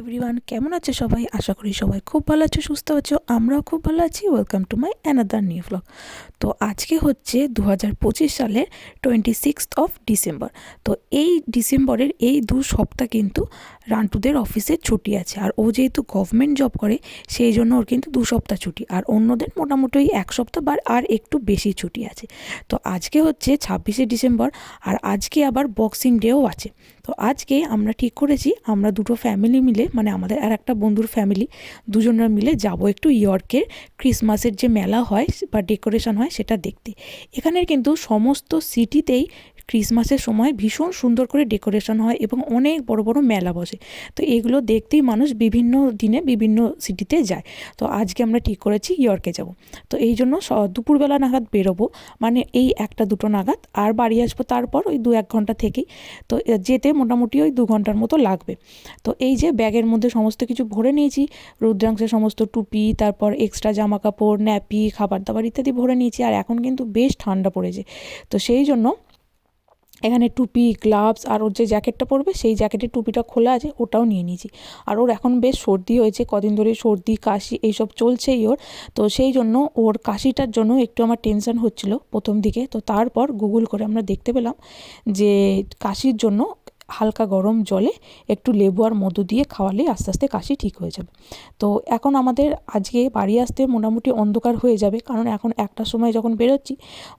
Everyone কেমন আছে সবাই? আশা করি সবাই খুব ভালো আছো, সুস্থ আছো। আমরাও খুব ভালো আছি। Welcome to my another new blog তো আজকে হচ্ছে দু হাজার পঁচিশ সালের টোয়েন্টি সিক্সথ অফ ডিসেম্বর তো এই ডিসেম্বরের এই দু সপ্তাহ কিন্তু রান্টুদের অফিসে ছুটি আছে। আর ও যেহেতু গভর্নমেন্ট জব করে, সেই জন্য ওর কিন্তু দু সপ্তাহ ছুটি। আর অন্যদের মোটামুটি এক সপ্তাহ বা আর একটু বেশি ছুটি আছে। তো আজকে হচ্ছে ছাব্বিশে ডিসেম্বর আর আজকে আবার বক্সিং ডেও আছে। তো আজকে আমরা ঠিক করেছি, আমরা দুটো ফ্যামিলি মিলে মানে আমাদের আর একটা বন্ধুর ফ্যামিলি দুজনরা মিলে যাব একটু ইয়র্কের ক্রিসমাসের যে মেলা হয় বা ডেকোরেশন হয় সেটা দেখতে। এখানের কিন্তু সমস্ত সিটিতেই ক্রিসমাসের সময় ভীষণ সুন্দর করে ডেকোরেশন হয় এবং অনেক বড় বড় মেলা বসে। তো এগুলো দেখতেই মানুষ বিভিন্ন দিনে বিভিন্ন সিটিতে যায়। তো আজকে আমরা ঠিক করেছি ইয়র্কে যাব। তো এই জন্য দুপুরবেলা নাগাদ বেরোবো। মানে এই একটা দুটো নাগাদ। আর বাড়ি আসব তারপর ওই দু এক ঘণ্টা থেকেই। তো যেতে মোটামুটি ওই দু ঘণ্টার মতো লাগবে। তো এই যে ব্যাগের মধ্যে সমস্ত কিছু ভরে নিয়েছি। রুদ্রাংশের সমস্ত টুপি, তারপর এক্সট্রা জামা কাপড় ন্যাপি খাবার দাবার ইত্যাদি ভরে নিয়েছি। আর এখন কিন্তু বেশ ঠান্ডা পড়েছে। তো সেই জন্য এখানে টুপি গ্লাভস আর ওর যে জ্যাকেটটা পরবে, সেই জ্যাকেটের টুপিটা খোলা আছে, ওটাও নিয়ে নিয়েছি। আর ওর এখন বেশ সর্দি হয়েছে, কদিন ধরে সর্দি, কাশি, এইসব চলছেই ওর। তো সেই জন্য ওর কাশিটার জন্য একটু আমার টেনশন হচ্ছিল প্রথম দিকে। তো তারপর গুগল করে আমরা দেখতে পেলাম যে কাশির জন্য হালকা গরম জলে একটু লেবু আর মধু দিয়ে খাওয়ালে আস্তে আস্তে কাশি ঠিক হয়ে যাবে। তো এখন আমাদের আজকে বাড়ি আসতে মোটামুটি অন্ধকার হয়ে যাবে, কারণ এখন একটার সময় যখন বেরোচ্ছি,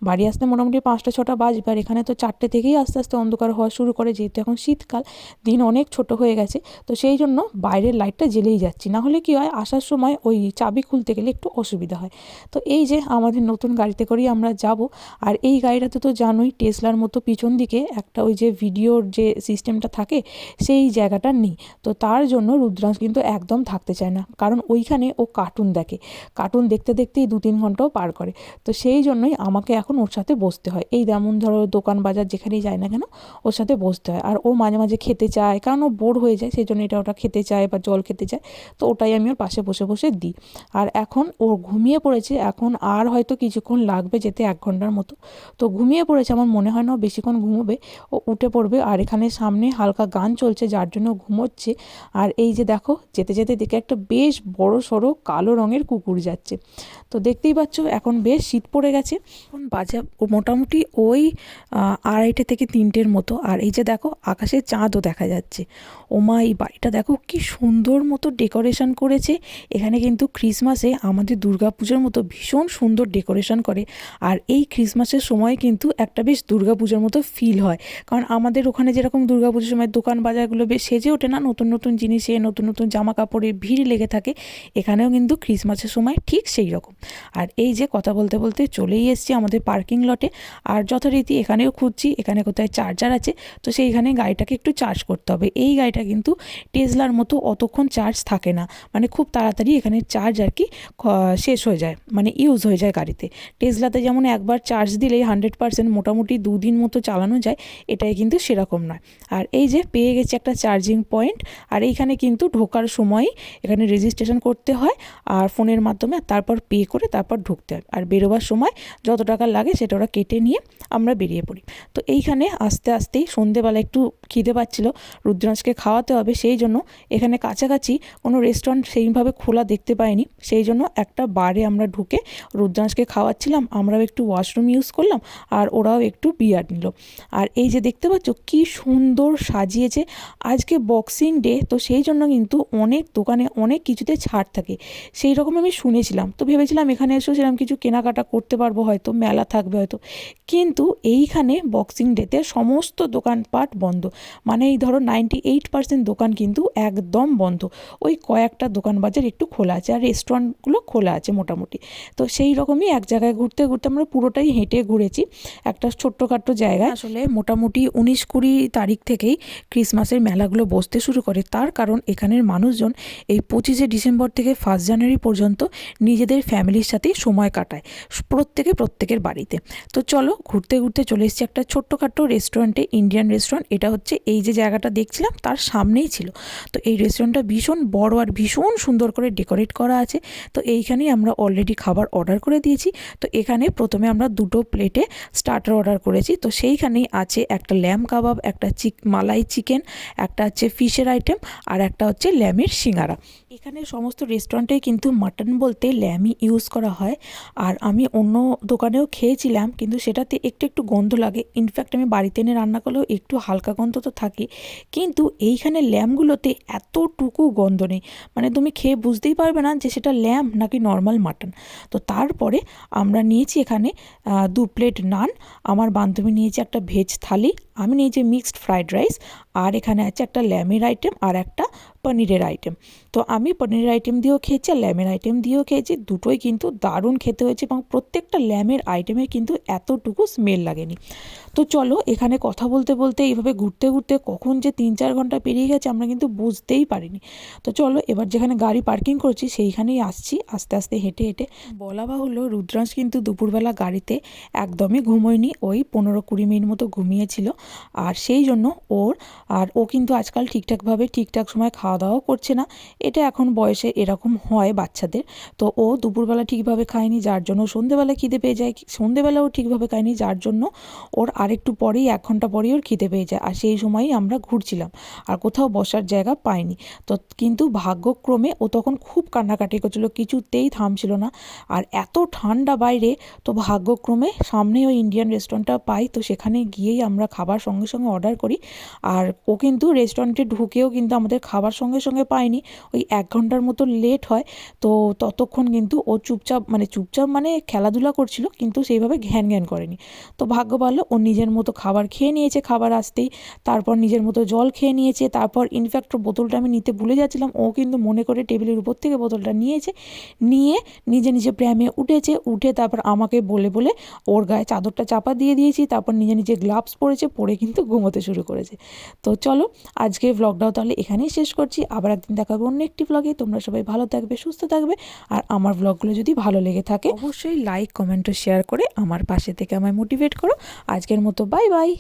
বাড়ি আসতে মোটামুটি পাঁচটা, ছটা বাজবে আর এখানে তো চারটে থেকেই আস্তে আস্তে অন্ধকার হওয়া শুরু করে, যেহেতু এখন শীতকাল, দিন অনেক ছোট হয়ে গেছে। তো সেই জন্য বাইরের লাইটটা জ্বেলেই যাচ্ছি। না হলে কি হয়, আসার সময় ওই চাবি খুলতে গেলে একটু অসুবিধা হয়। তো এই যে আমাদের নতুন গাড়িতে করেই আমরা যাব, আর এই গাড়িটাতে তো জানোই, টেসলার মতো পিছন দিকে একটা ওই যে ভিডিওর যে সিস্টেমটা থাকে, সেই জায়গাটা নেই। তো তার জন্য রুদ্রাংশ কিন্তু একদম থাকতে চায় না। কারণ ওইখানে ও কার্টুন দেখে। কার্টুন দেখতে দেখতেই দু তিন ঘন্টাও পার করে। তো সেই জন্যই আমাকে এখন ওর সাথে বসতে হয়। এই যেমন ধরো দোকান বাজার যেখানেই যায় না কেন, ওর সাথে বসতে হয়। আর ও মাঝে মাঝে খেতে চায়, কারণ ও বোর হয়ে যায়, সেই জন্য এটা ওটা খেতে চায় বা জল খেতে চায়। তো ওটাই আমি ওর পাশে বসে বসে দিই। আর এখন ও ঘুমিয়ে পড়েছে, এখন আর হয়তো কিছুক্ষণ লাগবে যেতে এক ঘণ্টার মতো। তো ঘুমিয়ে পড়েছে, আমার মনে হয় না বেশিক্ষণ ঘুমোবে। ও উঠে পড়বে আর এখানে সামনে হালকা গান চলছে যার জন্য ঘুমোচ্ছে। আর এই যে দেখো, যেতে যেতে দেখে একটা বেশ বড় সড়ো কালো রঙের কুকুর যাচ্ছে। তো দেখতেই পাচ্ছ, এখন বেশ শীত পড়ে গেছে। এখন বাজে মোটামুটি ওই আড়াইটে থেকে তিনটের মতো। আর এই যে দেখো আকাশে চাঁদও দেখা যাচ্ছে। ওমা এই বাড়িটা দেখো কি সুন্দর মতো ডেকোরেশন করেছে। এখানে কিন্তু ক্রিসমাসে আমাদের দুর্গাপুজোর মতো ভীষণ সুন্দর ডেকোরেশন করে। আর এই ক্রিসমাসের সময় কিন্তু একটা বেশ দুর্গাপুজোর মতো ফিল হয়। কারণ আমাদের ওখানে যেরকম দুর্গাপুজোর সময় দোকান বাজারগুলো বেশ সেজে ওঠে না? নতুন নতুন জিনিসে, নতুন নতুন জামা কাপড়ে ভিড় লেগে থাকে। এখানেও কিন্তু ক্রিসমাসের সময় ঠিক সেই রকম। আর এই যে কথা বলতে বলতে চলেই এসছি আমাদের পার্কিং লটে। আর যথারীতি এখানেও খুঁজছি, এখানে কোথায় চার্জার আছে, তো সেইখানে গাড়িটাকে একটু চার্জ করতে হবে। এই গাড়িটা কিন্তু টেসলার মতো অতক্ষণ চার্জ থাকে না। মানে খুব তাড়াতাড়ি এখানে চার্জ আর কি শেষ হয়ে যায়। মানে ইউজ হয়ে যায় গাড়িতে। টেসলাতে যেমন একবার চার্জ দিলেই হান্ড্রেড পার্সেন্ট মোটামুটি দুদিন মতো চালানো যায়, এটাই কিন্তু সেরকম নয়। আর এই যে পেয়ে গেছি একটা চার্জিং পয়েন্ট আর এইখানে কিন্তু ঢোকার সময় এখানে রেজিস্ট্রেশন করতে হয়, আর ফোনের মাধ্যমে তারপর পে করে তারপর ঢুকতে হয়। আর বেরোবার সময় যত টাকা লাগে সেটা ওরা কেটে নিয়ে আমরা বেরিয়ে পড়ি। তো এইখানে আস্তে আস্তেই সন্ধেবেলা একটু খিদে পাচ্ছিল, রুদ্রাংশকে খাওয়াতে হবে, সেই জন্য এখানে কাছাকাছি কোনো রেস্টুরেন্ট সেইভাবে খোলা দেখতে পাইনি, সেই জন্য একটা বারে আমরা ঢুকে রুদ্রাংশকে খাওয়াচ্ছিলাম, আমরাও একটু ওয়াশরুম ইউজ করলাম, আর ওরাও একটু বিয়ার নিল। আর এই যে দেখতে পাচ্ছ কী সুন্দর সাজিয়েছে। আজকে বক্সিং ডে তো সেই জন্য কিন্তু অনেক দোকানে অনেক কিছুতে ছাড় থাকে। সেই রকম আমি শুনেছিলাম। তো ভেবেছিলাম এখানে এসেও সেরকম কিছু কেনাকাটা করতে পারব হয়তো মেলা থাকবে হয়তো। কিন্তু এইখানে বক্সিং ডেতে সমস্ত দোকানপাট বন্ধ। মানে এই ধরো নাইনটি এইট পার্সেন্ট দোকান কিন্তু একদম বন্ধ। ওই কয়েকটা দোকান বাজার একটু খোলা আছে আর রেস্টুরেন্টগুলো খোলা আছে মোটামুটি। তো সেই রকমই এক জায়গায় ঘুরতে ঘুরতে আমরা পুরোটাই হেঁটে ঘুরেছি। একটা ছোট্টখাট্টো জায়গায়। আসলে মোটামুটি উনিশ কুড়ি তারিখ থেকেই ক্রিসমাসের মেলাগুলো বসতে শুরু করে। তার কারণ এখানের মানুষজন এই পঁচিশে ডিসেম্বর থেকে ফার্স্ট জানুয়ারি পর্যন্ত নিজেদের ফ্যামিলির সাথেই সময় কাটায়, প্রত্যেকে প্রত্যেকের বাড়িতে। তো চলো ঘুরতে ঘুরতে চলে এসেছি একটা ছোট্টখাট্টো রেস্টুরেন্টে ইন্ডিয়ান রেস্টুরেন্ট এটা হচ্ছে এই যে জায়গাটা দেখছিলাম, তার সামনেই ছিল। তো এই রেস্টুরেন্টটা ভীষণ বড় আর ভীষণ সুন্দর করে ডেকোরেট করা আছে। তো এইখানেই আমরা অলরেডি খাবার অর্ডার করে দিয়েছি। তো এখানে প্রথমে আমরা দুটো প্লেটে স্টার্টার অর্ডার করেছি। তো সেইখানেই আছে একটা ল্যাম কাবাব একটা চিকেন চিক মালাই চিকেন, একটা হচ্ছে ফিশের আইটেম আর একটা হচ্ছে ল্যামের সিঙ্গারা। এখানে সমস্ত রেস্টুরেন্টেই কিন্তু মাটন বলতে ল্যামই ইউজ করা হয়। আর আমি অন্য দোকানেও খেয়েছিলাম, কিন্তু সেটাতে একটু একটু গন্ধ লাগে। ইনফ্যাক্ট আমি বাড়িতে এনে রান্না করলেও একটু হালকা গন্ধ তো থাকে। কিন্তু এইখানে ল্যামগুলোতে এতটুকু গন্ধ নেই। মানে তুমি খেয়ে বুঝতেই পারবে না যে সেটা ল্যাম নাকি নর্মাল মাটন তো তারপরে আমরা নিয়েছি এখানে দু প্লেট নান আমার বান্ধবী নিয়েছে একটা ভেজ থালি। আমি নিয়েছি মিক্সড ফ্রাইড রাইস আর এখানে আছে একটা ল্যামের আইটেম আর একটা পনিরের আইটেম। তো আমি পনিরের আইটেম দিয়েও খেয়েছি আর ল্যামের আইটেম দিয়েও খেয়েছি। দুটোই কিন্তু দারুণ খেতে হয়েছে এবং প্রত্যেকটা ল্যামের আইটেমে কিন্তু এতটুকু স্মেল লাগেনি। তো চলো এখানে কথা বলতে বলতে এইভাবে ঘুরতে ঘুরতে কখন যে তিন চার ঘণ্টা পেরিয়ে গেছে আমরা কিন্তু বুঝতেই পারিনি। তো চলো এবার যেখানে গাড়ি পার্কিং করছি সেইখানেই আসছি আস্তে আস্তে হেঁটে হেঁটে। বলা বাহুল্য রুদ্রাংশ কিন্তু দুপুরবেলা গাড়িতে একদমই ঘুমোয়নি। ওই পনেরো কুড়ি মিনিট মতো ঘুমিয়েছিল। আর সেই জন্য ওর আর ও কিন্তু আজকাল ঠিকঠাকভাবে ঠিকঠাক সময় খাওয়া দাওয়াও করছে না। এটা এখন বয়সে এরকম হয় বাচ্চাদের। তো ও দুপুরবেলা ঠিকভাবে খায়নি, যার জন্য সন্ধেবেলা খিদে পেয়ে যায়। সন্ধেবেলাও ঠিকভাবে খায়নি, যার জন্য ওর আরেকটু পরেই এক ঘণ্টা পরেই ওর খিদে পেয়ে যায়। আর সেই সময়ই আমরা ঘুরছিলাম আর কোথাও বসার জায়গা পাইনি। তো কিন্তু ভাগ্যক্রমে ও তখন খুব কান্নাকাটি করছিল, কিছুতেই থামছিল না। আর এত ঠান্ডা বাইরে, তো ভাগ্যক্রমে সামনেই ওই ইন্ডিয়ান রেস্টুরেন্টটা পাই। তো সেখানে গিয়েই আমরা খাবার সঙ্গে সঙ্গে অর্ডার করি। আর ও কিন্তু রেস্টুরেন্টে ঢুকেও কিন্তু আমাদের খাবার সঙ্গে সঙ্গে পায়নি। ওই এক ঘণ্টার মতো লেট হয়। তো ততক্ষণ কিন্তু ও চুপচাপ মানে চুপচাপ মানে খেলাধুলা করছিল, কিন্তু সেইভাবে ঘ্যান ঘ্যান করেনি। তো ভাগ্য ভালো, ও নিজের মতো খাবার খেয়ে নিয়েছে খাবার আসতেই। তারপর নিজের মতো জল খেয়ে নিয়েছে। তারপর ইনফ্যাক্ট বোতলটা আমি নিতে ভুলে যাচ্ছিলাম। ও কিন্তু মনে করে টেবিলের উপর থেকে বোতলটা নিয়েছে। নিয়ে নিজে নিজে প্রেমে উঠেছে। উঠে তারপর আমাকে বলে বলে ওর গায়ে চাদরটা চাপা দিয়ে দিয়েছি। তারপর নিজে নিজে গ্লাভস পরেছে। পরে কিন্তু ঘুমোতে শুরু করেছে। তো চলো আজকে ব্লগটাও তাহলে এখানেই শেষ করছি। আবার একদিন দেখা হবে অন্য একটি ব্লগে তোমরা সবাই ভালো থাকবে, সুস্থ থাকবে। আর আমার ব্লগগুলো যদি ভালো লেগে থাকে, অবশ্যই লাইক কমেন্ট ও শেয়ার করে আমার পাশে থেকে আমায় মোটিভেট করো। আজকের মতো বাই বাই